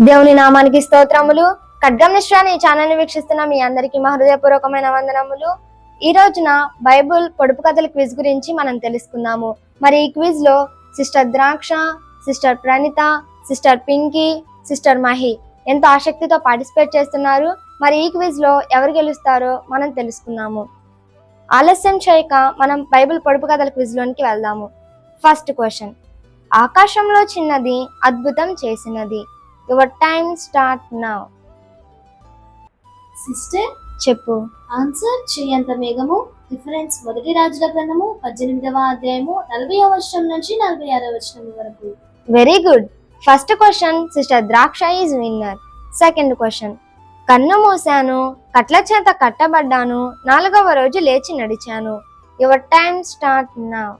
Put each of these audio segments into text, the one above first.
దేవుని నామానికి స్తోత్రములు. ఖడ్గం నిశ్రాన్ని ఈ ఛానల్ని వీక్షిస్తున్న మీ అందరికీ మా హృదయపూర్వకమైన వందనములు. ఈ రోజున బైబుల్ పొడుపు కథల క్విజ్ గురించి మనం తెలుసుకుందాము. మరి ఈ క్విజ్లో sister Draksha sister Pranitha sister Pinky sister Mahi ఎంతో ఆసక్తితో పార్టిసిపేట్ చేస్తున్నారు. మరి ఈ క్విజ్లో ఎవరు గెలుస్తారో మనం తెలుసుకుందాము. ఆలస్యం చేయక మనం బైబిల్ పొడుపు కథల క్విజ్ లోనికి వెళ్దాము. First question. ఆకాశంలో చిన్నది అద్భుతం చేసినది. Your time start now sister చెప్పు. ఆన్సర్ చేయంత మేఘము. రిఫరెన్స్ మొదటి రాజుల గ్రంథము పద్దెనిమిదవ అధ్యాయము నలభై వర్షం నుంచి నలభై ఆరవ వచనం వరకు. Very good first question sister Draksha is winner second question కన్ను మూసాను కట్ల చేత కట్టబడ్డాను నాలుగవ రోజు లేచి నడిచాను. Your time start now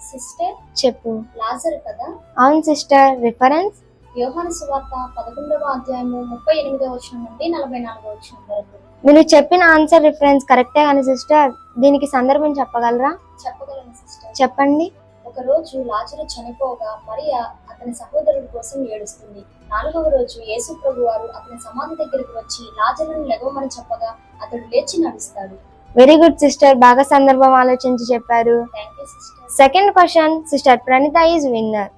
sister చెప్పు. లాజరు కదా? అవును సిస్టర్ రిఫరెన్స్ యోహాను సువార్త పదకొండవ అధ్యాయము ముప్పై ఎనిమిదవ వచనం నుండి నలభై నాలుగవ వచనం వరకు. మీరు చెప్పిన ఆన్సర్ రిఫరెన్స్ కరెక్టే కానీ సిస్టర్ దీనికి సందర్భం చెప్పగలరా? చెప్పగలను సిస్టర్ చెప్పండి. ఒక రోజు లాజరు చనిపోగా మరియా అతని సహోదరుడి కోసం ఏడుస్తుంది. నాలుగవ రోజు యేసు ప్రభు వారు అతని సమాధి దగ్గరికి వచ్చి లాజరును లెగవమని చెప్పగా అతడు లేచి నడుస్తాడు. వెరీ గుడ్ సిస్టర్ బాగా సందర్భం ఆలోచించి చెప్పారు. Thank you sister second question sister Pranitha is winner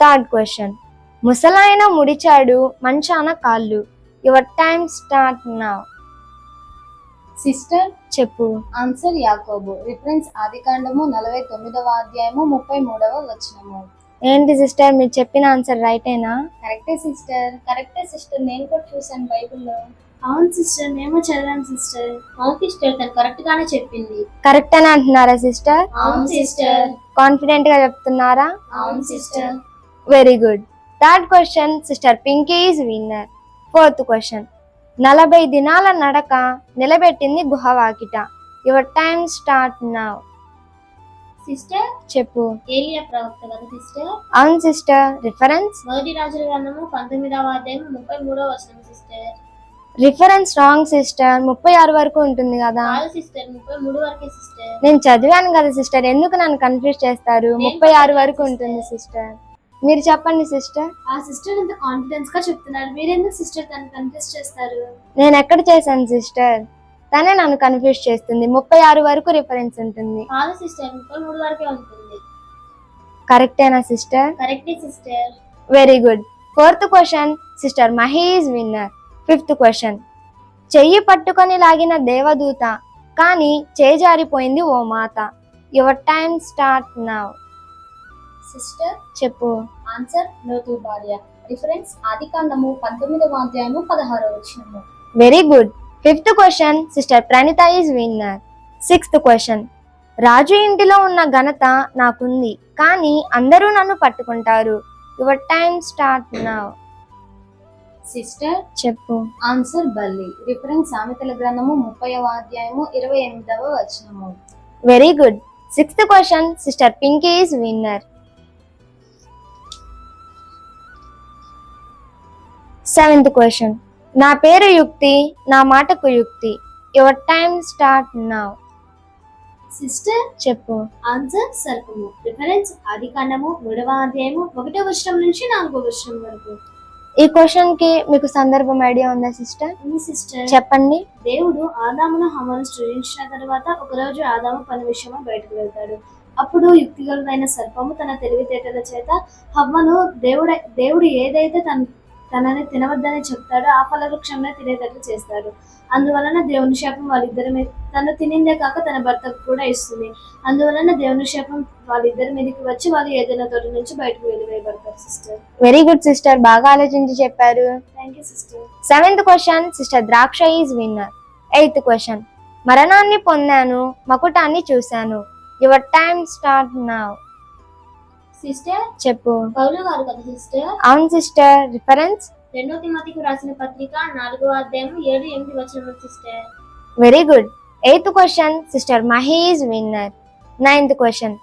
third question ముసలాయన ముడిచాడు మంచాన కాళ్ళు. Your time start now. Sister చెప్పు. ఆన్సర్ యాకోబు. రిఫరెన్స్ ఆదికాండము నలభై తొమ్మిదవ అధ్యాయము ముప్పై మూడవ వచనము. ఏంటి సిస్టర్? మీరు చెప్పిన ఆన్సర్ రైటేనా కరెక్టే సిస్టర్. కరెక్టే సిస్టర్. నేను కూడా చూసాను బైబిల్లో. అవును సిస్టర్. మేము చదివాను సిస్టర్. అవును సిస్టర్ తను కరెక్ట్ గానే చెప్పింది. కరెక్ట్ అని అంటున్నారా సిస్టర్? అవును సిస్టర్. కాన్ఫిడెంట్గా చెప్తున్నారా? అవును sister. Very good third question sister Pinky is winner fourth question నలభై దినాల నడక నిలబెట్టింది గుహవాకిట your time start now sister చెప్పు. ఏలియా ప్రవక్త కదా సిస్టర్ అవును సిస్టర్ రిఫరెన్స్ మొదటి రాజుల గ్రంథము పంతొమ్మిదవ అధ్యాయం ముప్పై మూడవ వచనం సిస్టర్ రిఫరెన్స్ రాంగ్ సిస్టర్ ముప్పై ఆరు వరకు ఉంటుంది కదా. కాదు సిస్టర్ ముప్పై మూడు వరకే సిస్టర్ నేను చదివాను కదా సిస్టర్ ఎందుకు నన్ను కన్ఫ్యూజ్ చేస్తారు? ముప్పై ఆరు వరకు ఉంటుంది సిస్టర్ మీరు చెప్పండి సిస్టర్. ఆ సిస్టర్ ఎంత కాన్ఫిడెన్స్గా చెప్తున్నారు. మీరెందుకు సిస్టర్ తను కన్ఫ్యూజ్ చేస్తారు? నేను ఎక్కడ చేశాను సిస్టర్? తనే నన్ను కన్ఫ్యూజ్ చేస్తుంది. ముప్పై ఆరు వరకు రిఫరెన్స్ ఉంటుంది. కాదు సిస్టర్ ముప్పై మూడు వరకే ఉంటుంది. కరెక్టేనా సిస్టర్? కరెక్టే sister. Very good fourth question sister Mahi is winner fifth question చెయ్యి పట్టుకొని లాగిన దేవదూత కానీ చేజారిపోయింది ఓ మాత. Your time start now sister చెప్పు. ఆన్సర్ లోతు భార్య. రిఫరెన్స్ ఆదికాండము పంతొమ్మిదవ అధ్యాయము పదహారవ వచనము. Very good fifth question sister Pranitha is winner sixth question రాజు ఇంటిలో ఉన్న ఘనత నాకుంది కానీ అందరూ నన్ను పట్టుకుంటారు. Your time start now sister చెప్పు. ఆన్సర్ బల్లి. రిఫరెన్స్ సామెతల గ్రంథము ముప్పైవ అధ్యాయము ఇరవై ఎనిమిదవ వచనము. Very good sixth question sister Pinky is winner seventh question. నా పేరు యుక్తి నా మాటకు యుక్తి. Your time start now sister చెప్పు. ఆన్సర్ సర్పము. రిఫరెన్స్ ఆదికాండము మూడవ అధ్యాయము ఒకటో వచనం నుంచి నాలుగో వచనం వరకు. ఈ క్వశ్చన్కి మీకు సందర్భం ఐడియా ఉందా సిస్టర్ సిస్టర్ చెప్పండి. దేవుడు ఆదామును హమ్మను సృజించిన తర్వాత ఒకరోజు ఆదాము పని విషయమై బయటకు వెళ్తాడు. అప్పుడు యుక్తిగలదైన సర్పము తన తెలివితేటల చేత హవ్వను దేవుడ దేవుడు ఏదైతే తన తనని తినవద్దని చెప్తాడో ఆ ఫలవృక్షంలో తినేటట్లు చేస్తాడు. అందువలన దేవుని శాపం వాళ్ళిద్దరి మీద తను తినిందే కాక తన భర్తకు కూడా ఇస్తుంది. అందువలన దేవుని శాపం వాళ్ళిద్దరి మీదకి వచ్చి వాళ్ళు ఏదైనా తోట నుంచి బయటకు వెళ్ళివేయబడతారు సిస్టర్. వెరీ గుడ్ సిస్టర్ బాగా ఆలోచించి చెప్పారు. Thank you sister seventh question sister Draksha is winner eighth question మరణాన్ని పొందాను మకుటాన్ని చూశాను. Your time start now sister? చెప్పు. పౌలు గారు కదా సిస్టర్? అవును సిస్టర్ రిఫరెన్స్? రెండో తిమతికి రాసిన పత్రిక నాలుగో అధ్యాయం ఏడు ఎనిమిది వచ్చిన sister. Very good eighth question sister Mahi is winner ninth question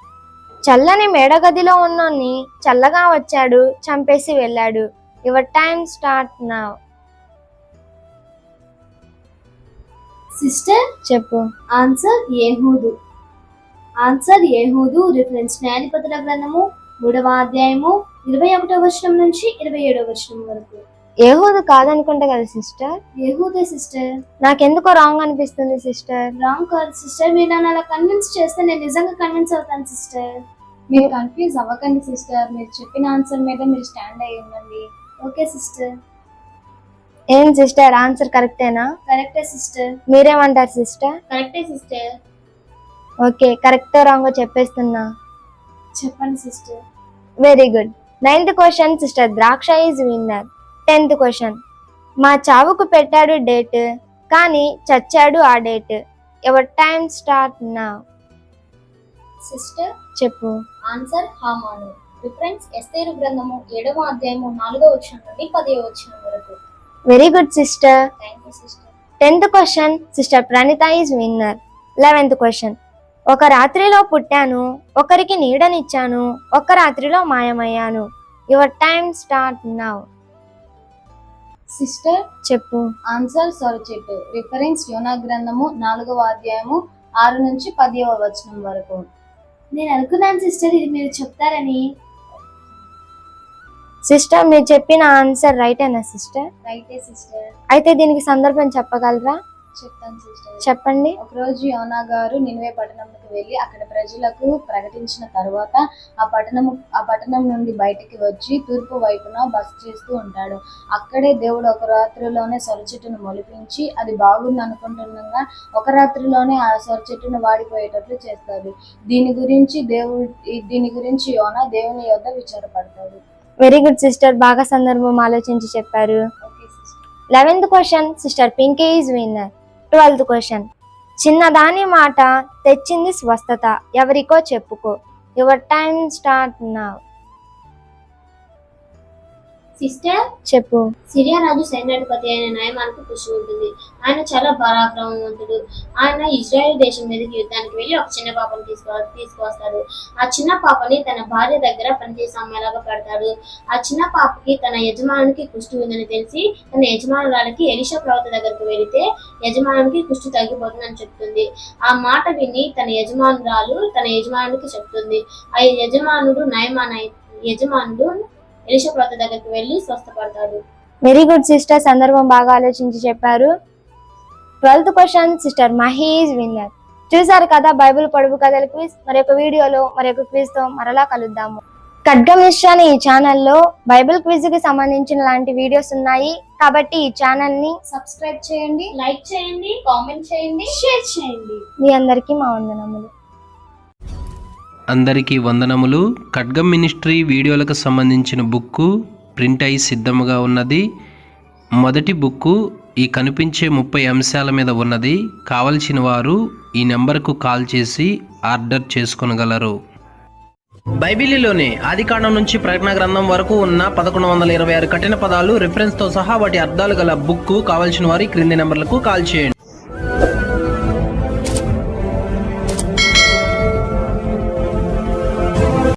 చల్లని మేడగదిలో ఉన్నోన్ని చల్లగా వచ్చాడు చంపేసి వెళ్ళాడు. Your time start now sister? చెప్పు. ఆన్సర్ ఏహూదు. ఆన్సర్ ఏహూదు రిఫరెన్స్ న్యాయపతుల గ్రంథము మూడవ అధ్యాయము ఇరవై ఒకటో వచనం నుంచి ఇరవై ఏడో వచనం వరకు. ఏహూదు కాదనుకుంటా కదా సిస్టర్? ఏహూదే సిస్టర్. నాకెందుకో రాంగ్ అనిపిస్తుంది సిస్టర్? రాంగ్ కాదు సిస్టర్. మీరు నన్ను అలా కన్విన్స్ చేస్తే నేను నిజంగా కన్విన్స్ అవుతాను సిస్టర్. మీరు కన్ఫ్యూజ్ అవ్వకండి సిస్టర్. మీరు చెప్పిన ఆన్సర్ మీద మీరు స్టాండ్ అయ్యి ఉండండి. Okay sister. ఏం సిస్టర్? ఆన్సర్ కరెక్టేనా కరెక్టే సిస్టర్. మీరేమంటారు సిస్టర్? కరెక్టే సిస్టర్. ఓకే కరెక్టో రాంగో చెప్పేస్తున్నా. చెప్పండి sister very good ninth question sister Draksha is winner tenth question మా చావుకు పెట్టాడు డేట్ కానీ చచ్చాడు ఆ date. Your time start now sister చెప్పు. ఆన్సర్ హామాను రిఫరెన్స్ ఎస్తేరు గ్రంథము ఏడవ అధ్యాయము నాలుగో వచ్చిన నుండి పదో వచ్చిన వరకు. Very good sister thank you sister tenth question sister Pranitha is winner eleventh question ఒక రాత్రిలో పుట్టాను ఒకరికి నీడనిచ్చాను ఒక రాత్రిలో మాయమయ్యాను. Your time start now sister చెప్పు. ఆన్సర్ సొరచెట్టు రిఫరెన్స్ యోనా గ్రంథము నాలుగవ అధ్యాయము ఆరు నుంచి పదివ వచనం వరకు. నేను అనుకున్నాను సిస్టర్ ఇది మీరు చెప్తారని. సిస్టర్ మీరు చెప్పిన ఆన్సర్ రైటేనా సిస్టర్ రైటే సిస్టర్ అయితే దీనికి సందర్భం చెప్పగలరా? చెప్తాను సిస్టర్. చెప్పండి. ఒకరోజు యోనా గారు నినివే పట్టణంకి వెళ్ళి అక్కడ ప్రజలకు ప్రకటించిన తర్వాత ఆ పట్టణం ఆ పట్టణం నుండి బయటికి వచ్చి తూర్పు వైపున బస చేస్తూ ఉంటాడు. అక్కడే దేవుడు ఒక రాత్రిలోనే సొర చెట్టును మొలిపించి అది బాగుంది అనుకుంటుండగా ఒక రాత్రిలోనే ఆ సొర చెట్టును వాడిపోయేటట్లు చేస్తాడు. దీని గురించి దేవుడు దీని గురించి యోనా దేవుని యొద్ద విచారపడతాడు. వెరీ గుడ్ సిస్టర్ బాగా సందర్భం ఆలోచించి చెప్పారు. Eleventh question sister Pinky is winner twelfth question చిన్నదాని మాట తెచ్చింది స్వస్థత. ఎవరికో చెప్పుకో. Your time start now sister? చెప్పు. సిరియా రాజు సైన్యాధిపతి అయిన నయమానికి కృషి ఉంటుంది. ఆయన చాలా పరాక్రమవంతుడు. ఆయన ఇజ్రాయెల్ దేశం మీదకి యుద్ధానికి వెళ్ళి ఒక చిన్న పాపని తీసుకు తీసుకువస్తాడు. ఆ చిన్న పాపని తన భార్య దగ్గర పనిచేసే అమ్మాయిలాగా పెడతాడు. ఆ చిన్న పాపకి తన యజమానికి కుష్టి ఉందని తెలిసి తన యజమానురాలకి ఎలిషా ప్రవక్త దగ్గరకు వెళితే యజమానికి కుష్టి తగ్గిపోతుందని చెప్తుంది. ఆ మాట విని తన యజమానురాలు తన యజమానునికి చెప్తుంది. ఆ యజమానుడు నయమాన యజమానుడు దగ్గరికి వెళ్ళి స్వస్థపడతాడు. వెరీ గుడ్ సిస్టర్ సందర్భం బాగా ఆలోచించి చెప్పారు. Twelfth question sister Mahi is winner. చూసారు కదా బైబిల్ పొడుపు కథల క్విజ్ మరి ఒక వీడియోలో మరి ఒక క్విజ్తో మరలా కలుద్దాము. ఖడ్గం ఇష్టాన్ని ఈ ఛానల్లో బైబిల్ క్విజ్కి సంబంధించిన లాంటి వీడియోస్ ఉన్నాయి. కాబట్టి ఈ ఛానల్ని సబ్స్క్రైబ్ చేయండి. లైక్ చేయండి కామెంట్ చేయండి షేర్ చేయండి. మీ అందరికీ మా వందనములు. అందరికీ వందనములు. ఖడ్గం మినిస్ట్రీ వీడియోలకు సంబంధించిన బుక్కు ప్రింట్ అయి సిద్ధముగా ఉన్నది. మొదటి బుక్కు ఈ కనిపించే ముప్పై అంశాల మీద ఉన్నది. కావలసిన వారు ఈ నెంబర్కు కాల్ చేసి ఆర్డర్ చేసుకొనగలరు. బైబిలీలోనే ఆదికాండం నుంచి ప్రకటన గ్రంథం వరకు ఉన్న పదకొండు వందల ఇరవై ఆరు కఠిన పదాలు రిఫరెన్స్తో సహా వాటి అర్థాలు గల బుక్కు కావలసిన వారి క్రింది నెంబర్లకు కాల్ చేయండి.